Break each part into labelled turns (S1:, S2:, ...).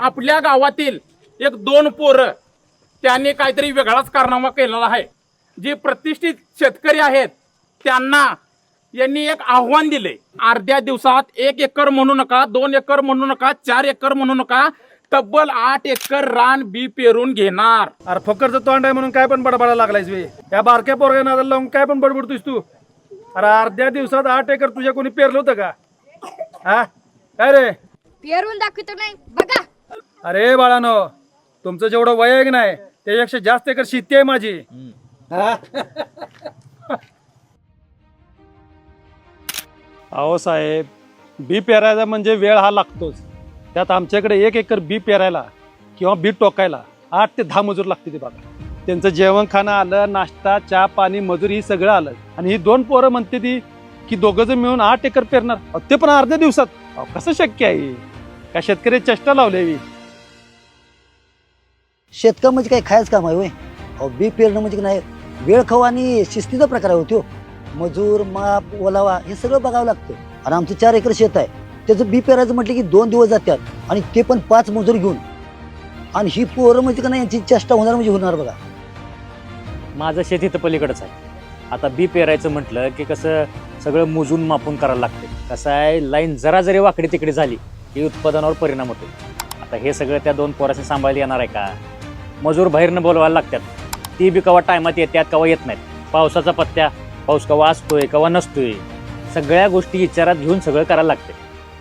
S1: आपल्या गावातील एक दोन पोरं त्यांनी काहीतरी वेगळाच कारनामा केलेला आहे. जे प्रतिष्ठित शेतकरी आहेत त्यांना यांनी एक आव्हान दिले. अर्ध्या दिवसात एक एकर म्हणू नका दोन एकर म्हणू नका चार एकर म्हणू नका तब्बल आठ एकर रान बी पेरून घेणार.
S2: अरे फकरचं तोंड आहे म्हणून काय पण बडबडा लागलायस वे या बारक्या पोरग्या नादाला लावून काय पण बडबडतोयस तू? अरे अर्ध्या दिवसात आठ एकर तुझ्या कोणी पेरलं होतं का? हा? काय रे?
S3: पेरून दाखवतो नाही. बघा
S2: अरे बाळानो तुमचं जेवढं वय आहे की नाही त्याच्यापेक्षा जास्त एकर शेती आहे माझी. अहो साहेब बी पेरायचा म्हणजे वेळ हा लागतोच. त्यात आमच्याकडे एक एकर बी पेरायला किंवा बी टोकायला आठ ते दहा मजूर लागते ते बघा. त्यांचं जेवण खाणं आलं नाश्ता चहा पाणी मजूर ही सगळं आलं. आणि ही दोन पोरं म्हणते ती की दोघं जण मिळून आठ एकर पेरणार. ते पण अर्ध्या दिवसात. अहो, कसं शक्य आहे? का शेतकरी चेष्टा लावली?
S4: शेतकं म्हणजे काही खायच काम आहे होय. अहो बी पेरणं म्हणजे की नाही वेळ खाऊ आणि शिस्तीचा प्रकार आहे होतो मजूर माप ओलावा हे सगळं बघावं लागतं. आणि आमचं चार एकर शेत आहे. त्याचं बी पेरायचं म्हटलं की दोन दिवस जातात आणि ते पण पाच मजूर घेऊन. आणि ही पोरं म्हणजे का नाही यांची चेष्टा होणार म्हणजे होणार बघा.
S5: माझं शेत इथं पलीकडंच आहे. आता बी पेरायचं म्हटलं की कसं सगळं मोजून मापून करायला लागते कसं आहे लाईन जरा जरी वाकडी तिकडे झाली की उत्पादनावर परिणाम होतो आता हे सगळं त्या दोन पोराशी सांभाळायला येणार आहे का? मजूर बाहेरनं बोलवायला लागतात. ती बी कवा टायमात येतात कवा येत नाहीत. पावसाचा पत्त्या पाऊस कवा असतोय कवा नसतोय सगळ्या गोष्टी विचारात घेऊन सगळं करायला लागते.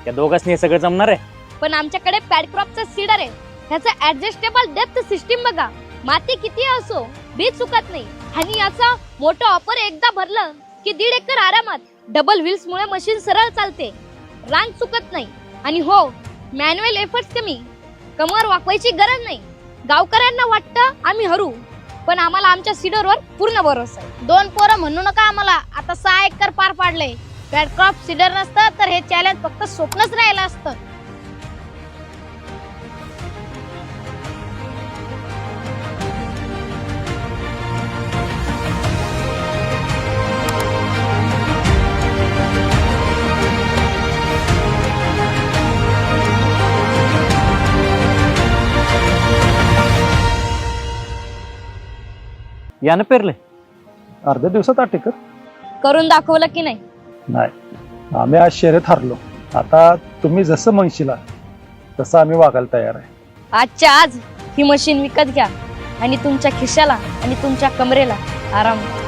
S5: त्या दोघांनी हे सगळं जमणार आहे?
S3: पण आमच्याकडे पॅडक्रॉपचा सीडर आहे. ह्याचं ऍडजस्टेबल डेप्थ सिस्टीम बघा. माती किती असो बी चुकत नाही. आणि याचा मोठं ऑफर एकदा भरलं की दीड एकर आरामात डबल व्हील्स मुळे मशीन सरळ चालते. रांग चुकत नाही. आणि हो मॅन्युअल एफर्ट्स कमी. कमर वाकवायची गरज नाही. गावकऱ्यांना वाटतं आम्ही हरू पण आम्हाला आमच्या सीडरवर पूर्ण भरोसा आहे. दोन पोरं म्हणू नका आम्हाला. आता सहा एकर पार पाडले पॅडक्रॉप सीडर नसतं तर हे चॅलेंज फक्त स्वप्नच राहिलं असतं.
S5: यानं पेरलंय.
S2: अर्ध्या दिवसात आठ एकर.
S3: करून दाखवलं की नाही?
S2: नाही. आम्ही आज शर्यत हरलो. आता तुम्ही जसं म्हणशीला तसं आम्ही वागायला तयार आहे.
S3: आजच्या आज ही मशीन विकत घ्या आणि तुमच्या खिशाला आणि तुमच्या कमरेला आराम द्या.